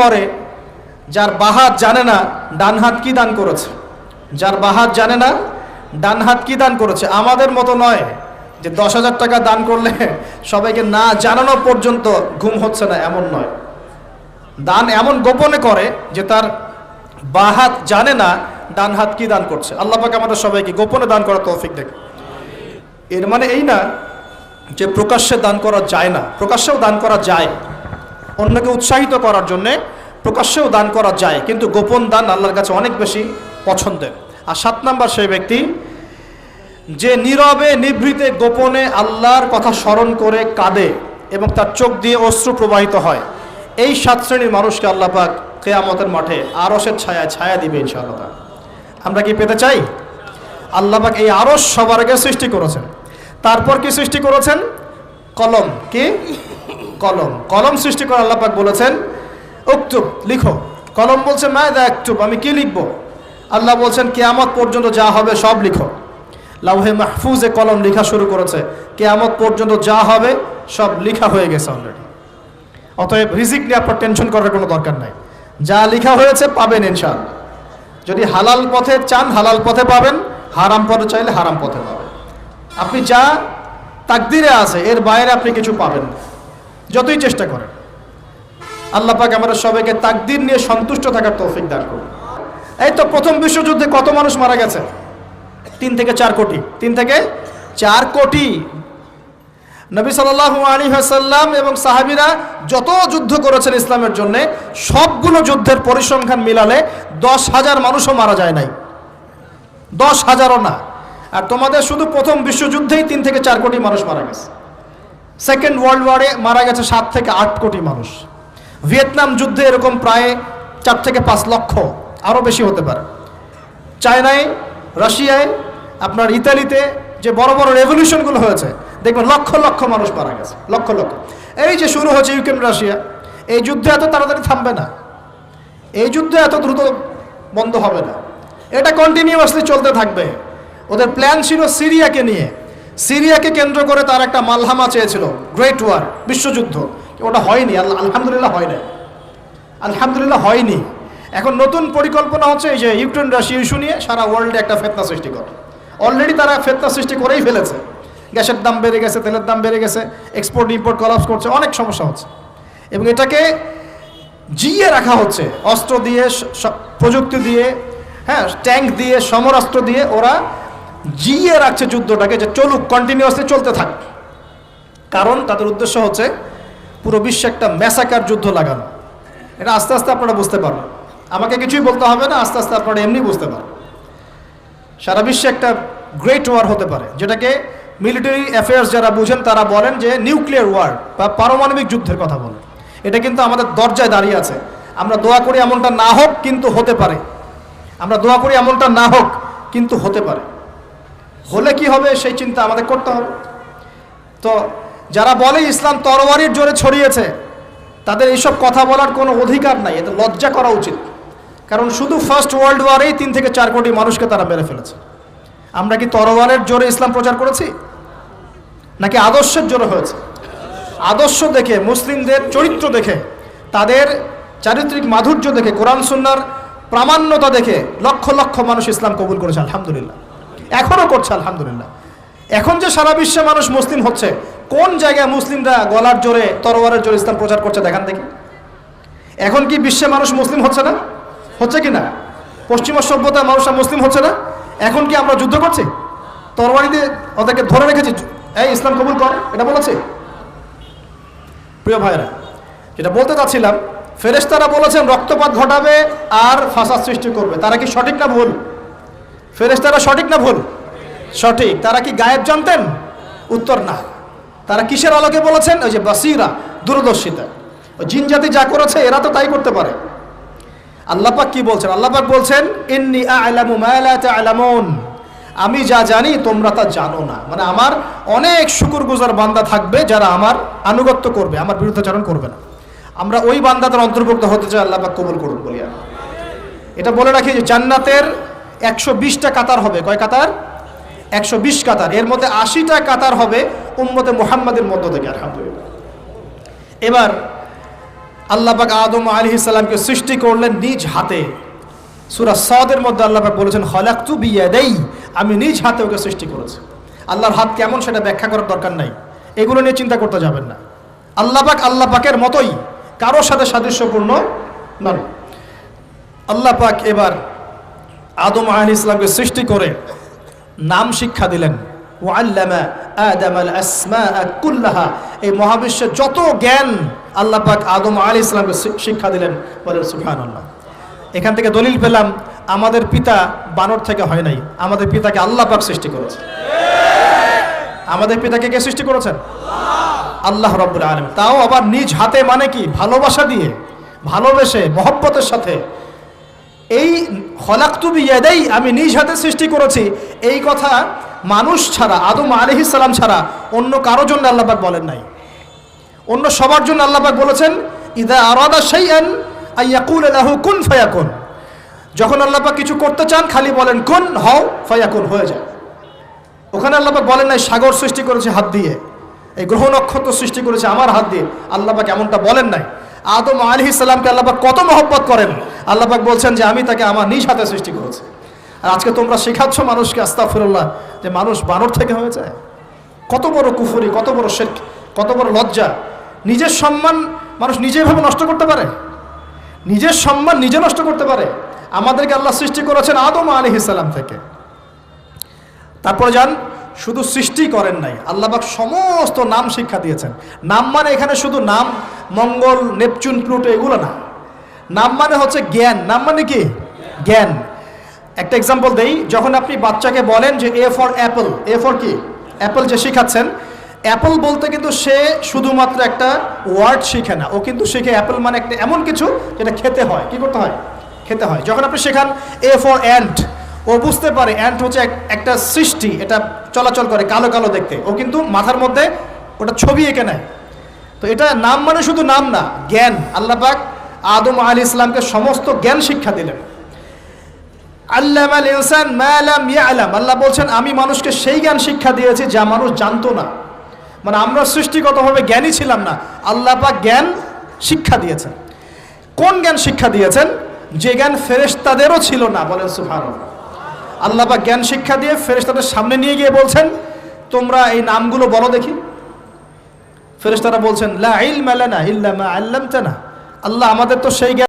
করে, যার বাহাত জানে না ডান হাত কি দান করেছে। যার বাহাত জানে না ডান হাত কি দান করেছে। আমাদের মতো নয় যে দশ হাজার টাকা দান করলে সবাইকে না জানানো পর্যন্ত ঘুম হচ্ছে না, এমন নয়। দান এমন গোপনে করে যে তার বাহাত জানে না ডান হাত কি দান করছে। আল্লাহ আমাদের সবাইকে গোপনে দান করার তৌফিক দেখ এর মানে এই না যে প্রকাশ্যে দান করা যায় না, প্রকাশ্যেও দান করা যায়। অন্যকে উৎসাহিত করার জন্যে প্রকাশ্যেও দান করা যায়, কিন্তু গোপন দান আল্লাহর কাছে অনেক বেশি পছন্দের। আর সাত নাম্বার সেই ব্যক্তি, যে নীরবে, নিভৃতে, গোপনে আল্লাহর কথা স্মরণ করে কাঁদে এবং তার চোখ দিয়ে অশ্রু প্রবাহিত হয়। এই সাত শ্রেণির মানুষকে আল্লাহ পাক কেয়ামতের মাঠে আরসের ছায়া ছায়া দিবে ইনশাআল্লাহ। আমরা কি পেতে চাই? আল্লাহ পাক এই আরস সবার আগে সৃষ্টি করেছেন। তারপর কি সৃষ্টি করেছেন? কলম। কি? কলম কলম সৃষ্টি করে আল্লাহ পাক বলেছেন উক্তুব লিখো। কলম বলছে মা দা একটুব আমি কি লিখব? আল্লাহ বলছেন, কেয়ামত পর্যন্ত যা হবে সব লিখো। লাউহে মাহফুজে কলম লেখা শুরু করেছে, কেয়ামত পর্যন্ত যা হবে সব লেখা হয়ে গেছে অলরেডি অতএব রিজিক নিয়ে আপনার টেনশন করার কোনো দরকার নাই। যা লেখা হয়েছে পাবেন ইনশাল যদি হালাল পথে চান, হালাল পথে পাবেন, হারাম পথে চাইলে হারাম পথে পাবেন। আপনি যা তাকদিরে আছে, এর বাইরে আপনি কিছু পাবেন না। যতই চেষ্টা করেন। আল্লাহ পাক আমাদের সবাইকে তাকদির নিয়ে সন্তুষ্ট থাকার তৌফিক দান করুন। এই তো প্রথম বিশ্বযুদ্ধে কত মানুষ মারা গেছে? তিন থেকে চার কোটি। তিন থেকে চার কোটি। নবী সাল্লাল্লাহু আলী হাসাল্লাম এবং সাহাবিরা যত যুদ্ধ করেছেন ইসলামের জন্য, সবগুলো যুদ্ধের পরিসংখ্যান মিলালে দশ হাজার মানুষও মারা যায় নাই। দশ হাজারও না। আর তোমাদের শুধু প্রথম বিশ্বযুদ্ধেই তিন থেকে চার কোটি মানুষ মারা গেছে। সেকেন্ড ওয়ার্ল্ড ওয়ারে মারা গেছে সাত থেকে আট কোটি মানুষ। ভিয়েতনাম যুদ্ধে এরকম প্রায় চার থেকে পাঁচ লক্ষ, আরও বেশি হতে পারে। চায়নায়, রাশিয়ায়, আপনার ইতালিতে যে বড় বড় রেভলিউশনগুলো হয়েছে, দেখবেন লক্ষ লক্ষ মানুষ মারা গেছে, লক্ষ লক্ষ। এই যে শুরু হয়েছে ইউক্রেন, রাশিয়া, এই যুদ্ধ এত তাড়াতাড়ি থামবে না। এই যুদ্ধ এত দ্রুত বন্ধ হবে না। এটা কন্টিনিউয়াসলি চলতে থাকবে। ওদের প্ল্যান ছিল সিরিয়াকে নিয়ে। সিরিয়াকে কেন্দ্র করে তার একটা মালহামা চেয়েছিল গ্রেট ওয়ার বিশ্বযুদ্ধ। ওটা হয়নি আলহামদুলিল্লাহ হয় না আলহামদুলিল্লাহ হয়নি। এখন নতুন পরিকল্পনা হচ্ছে এই যে ইউক্রেন রাশিয়া ইস্যু নিয়ে সারা ওয়ার্ল্ডে একটা ফেতনা সৃষ্টি করে। অলরেডি তারা ফেতনা সৃষ্টি করেই ফেলেছে। গ্যাসের দাম বেড়ে গেছে, তেলের দাম বেড়ে গেছে এক্সপোর্ট ইম্পোর্ট কলাপস করছে, অনেক সমস্যা হচ্ছে। এবং এটাকে জিয়ে রাখা হচ্ছে, অস্ত্র দিয়ে প্রযুক্তি দিয়ে হ্যাঁ ট্যাঙ্ক দিয়ে, সমরাস্ত্র দিয়ে ওরা জিয়ে রাখছে যুদ্ধটাকে যে চলুক কন্টিনিউয়াসলি চলতে থাক। কারণ তাদের উদ্দেশ্য হচ্ছে পুরো বিশ্বে একটা ম্যাসাকার যুদ্ধ লাগানো। এটা আস্তে আস্তে আপনারা বুঝতে পারবেন। আমাকে কিছুই বলতে হবে না, আস্তে আস্তে আপনারা এমনি বুঝতে পারবেন। সারা বিশ্বে একটা গ্রেট ওয়ার হতে পারে, যেটাকে মিলিটারি অ্যাফেয়ার্স যারা বুঝেন তারা বলেন যে নিউক্লিয়ার ওয়ার বা পারমাণবিক যুদ্ধের কথা বলেন। এটা কিন্তু আমাদের দরজায় দাঁড়িয়ে আছে। আমরা দোয়া করি এমনটা না হোক, কিন্তু হতে পারে। আমরা দোয়া করি এমনটা না হোক, কিন্তু হতে পারে। হলে কি হবে? সেই চিন্তা আমাদের করতে হবে। তো যারা বলে ইসলাম তরবারির জোরে ছড়িয়েছে, তাদের এইসব কথা বলার কোনো অধিকার নাই। এতে লজ্জা করা উচিত। কারণ শুধু ফার্স্ট ওয়ার্ল্ড ওয়ারেই তিন থেকে চার কোটি মানুষকে তারা মেরে ফেলেছে। আমরা কি তরবারের জোরে ইসলাম প্রচার করেছি? নাকি আদর্শের জোরে হয়েছে? আদর্শ দেখে, মুসলিমদের চরিত্র দেখে, তাদের চারিত্রিক মাধুর্য দেখে, কোরআন, সুন্নার প্রামাণ্যতা দেখে লক্ষ লক্ষ মানুষ ইসলাম কবুল করেছে, আলহামদুলিল্লাহ। এখনও করছে, আলহামদুলিল্লাহ। এখন যে সারা বিশ্বে মানুষ মুসলিম হচ্ছে, কোন জায়গায় মুসলিমরা গলার জোরে তরবারের জোরে ইসলাম প্রচার করছে দেখান দেখি। এখন কি বিশ্বে মানুষ মুসলিম হচ্ছে না? হচ্ছে কি না? পশ্চিমা সভ্যতার মানুষরা মুসলিম হচ্ছে না? এখন কি আমরা যুদ্ধ করছি? তরবারি দিয়ে ওদেরকে ধরে রেখেছি? এই, ইসলাম কবুল কর, এটা বলেছে। প্রিয় ভাইরা যেটা বলতে চাচ্ছিলাম, ফেরেশতারা বলেছেন, রক্তপাত ঘটাবে আর ফাসাদ সৃষ্টি করবে। তারা কি সঠিক না ভুল? ফেরেশতারা সঠিক না ভুল? সঠিক। তারা কি গায়েব জানতেন? উত্তর না। তারা কিসের আলোকে বলেছেন? ওই যে বাসিরা, দূরদর্শিতা। জিন জাতি যা করেছে, এরা তো তাই করতে পারে। আল্লাপাক কি বলছেন? আল্লাপাক বলছেন, ইন্নি আ'লামু মা লা তা'লামুন। আমি যা জানি, তোমরা তা জানো না। মানে আমার অনেক শুকুরগুজার বান্দা থাকবে যারা আমার আনুগত্য করবে, আমার বিরুদ্ধাচরণ করবে না। আমরা ওই বান্দাদের অন্তর্ভুক্ত হতে চাই আল্লাপাক কবুল করুন, বলি এটা বলে রাখি যে জান্নাতের একশো বিশটা কাতার হবে। কয় কাতার? একশো বিশ কাতার। এর মধ্যে আশিটা কাতার হবে উম্মতে মোহাম্মদের মধ্য থেকে, আলহামদুলিল্লাহ। এবার আল্লাহ পাক আদম আলী সৃষ্টি করলেন নিজ হাতে। সুরা সদের মধ্যে আল্লাহ পাক বলেছেন হলাক্তু বিয়াদেই। আমি নিজ হাতে ওকে সৃষ্টি করেছি। আল্লাহর হাত কেমন সেটা ব্যাখ্যা করার দরকার নাই। এগুলো নিয়ে চিন্তা করতে যাবেন না। আল্লাহ পাক আল্লাহ পাকের মতোই কারোর সাথে সাদৃশ্যপূর্ণ নন। আল্লাহ পাক এবার আদম আলী ইসলামকে সৃষ্টি করে নাম শিক্ষা দিলেন। কুল্লাহা। এই মহাবিশ্বের যত জ্ঞান আল্লাহ পাক আদম আলী ইসলামকে শিক্ষা দিলেন বলেন সুফান এখান থেকে দলিল পেলাম, আমাদের পিতা বানর থেকে হয় নাই। আমাদের পিতাকে আল্লাহ পাক সৃষ্টি করেছে। আমাদের পিতাকে কে সৃষ্টি করেছেন? আল্লাহ রব্বুল আলম তাও আবার নিজ হাতে মানে কি? ভালোবাসা দিয়ে, ভালোবেসে, মহব্বতের সাথে এই হলাক্তুবি ইয়াদাই আমি নিজ হাতে সৃষ্টি করেছি। এই কথা মানুষ ছাড়া, আদম সালাম ছাড়া অন্য কারও জন্য আল্লাপাক বলেন নাই। অন্য সবার জন্য আল্লাপাক বলেছেন, ইদা আরাদা শাইআন আইয়াকুল লাহু কুন ফায়াকুন। যখন আল্লাপাক কিছু করতে চান, খালি বলেন, কুন, হও, ফায়াকুন, হয়ে যায় ওখানে আল্লাপাক বলেন নাই, সাগর সৃষ্টি করেছে হাত দিয়ে। এই গ্রহ নক্ষত্র সৃষ্টি করেছে আমার হাত দিয়ে। আল্লাপাক এমনটা বলেন নাই। আদম আলী ইসলামকে আল্লাপাক কত মহব্বত করেন? আল্লাপাক বলছেন যে আমি তাকে আমার নিজ হাতে সৃষ্টি করেছি। আর আজকে তোমরা শেখাচ্ছ মানুষকে আস্তাফিরুল্লাহ যে মানুষ বানর থেকে হয়ে যায় কত বড় কুফুরি, কত বড় শেখ কত বড় লজ্জা। নিজের সম্মান মানুষ নিজেভাবে নষ্ট করতে পারে? নিজের সম্মান নিজে নষ্ট করতে পারে? আমাদেরকে আল্লাহ সৃষ্টি করেছেন আদম আলী ইসলাম থেকে। তারপরে যান, শুধু সৃষ্টি করেন নাই আল্লাহবাক সমস্ত নাম শিক্ষা দিয়েছেন। নাম মানে এখানে শুধু নাম মঙ্গল, নেপচুন, প্লুটো এগুলো না। নাম মানে হচ্ছে জ্ঞান। নাম মানে কি? জ্ঞান। একটা এক্সাম্পল দেই, যখন আপনি বাচ্চাকে বলেন যে A for apple A for কি? অ্যাপল যে শিখাচ্ছেন অ্যাপল বলতে কিন্তু সে শুধুমাত্র একটা ওয়ার্ড শিখে না। ও কিন্তু শিখে অ্যাপল মানে একটা এমন কিছু যেটা খেতে হয়। কি করতে হয়? খেতে হয়। যখন আপনি শেখান এ ফর অ্যান্ট ও বুঝতে পারে অ্যান্ট হচ্ছে একটা সৃষ্টি, এটা চলাচল করে কালো কালো দেখতে। ও কিন্তু মাথার মধ্যে ওটা ছবি এঁকে নেয়। তো এটা নাম মানে শুধু নাম না, জ্ঞান। আল্লাহ পাক আদম আলী ইসলামকে সমস্ত জ্ঞান শিক্ষা দিলেন। আল্লাহ আল ইনসান মালাম ইয়ালাম। আল্লাহ বলছেন, আমি মানুষকে সেই জ্ঞান শিক্ষা দিয়েছি যা মানুষ জানতো না। মানে আমরা সৃষ্টিগতভাবে জ্ঞানী ছিলাম না। আল্লাহ পাক জ্ঞান শিক্ষা দিয়েছেন। কোন জ্ঞান শিক্ষা দিয়েছেন? যে জ্ঞান ফেরেশতাদেরও ছিল না, বলেন সুবহানাল্লাহ। আল্লাহ পাক জ্ঞান শিক্ষা দিয়ে ফেরেশতাদের সামনে নিয়ে গিয়ে বলছেন, তোমরা এই নামগুলো বলো দেখি। ফেরেশতারা বলছেন লা ইলমা লানা ইল্লা মা আল্লামতানা। আল্লাহ আমাদের তো সেই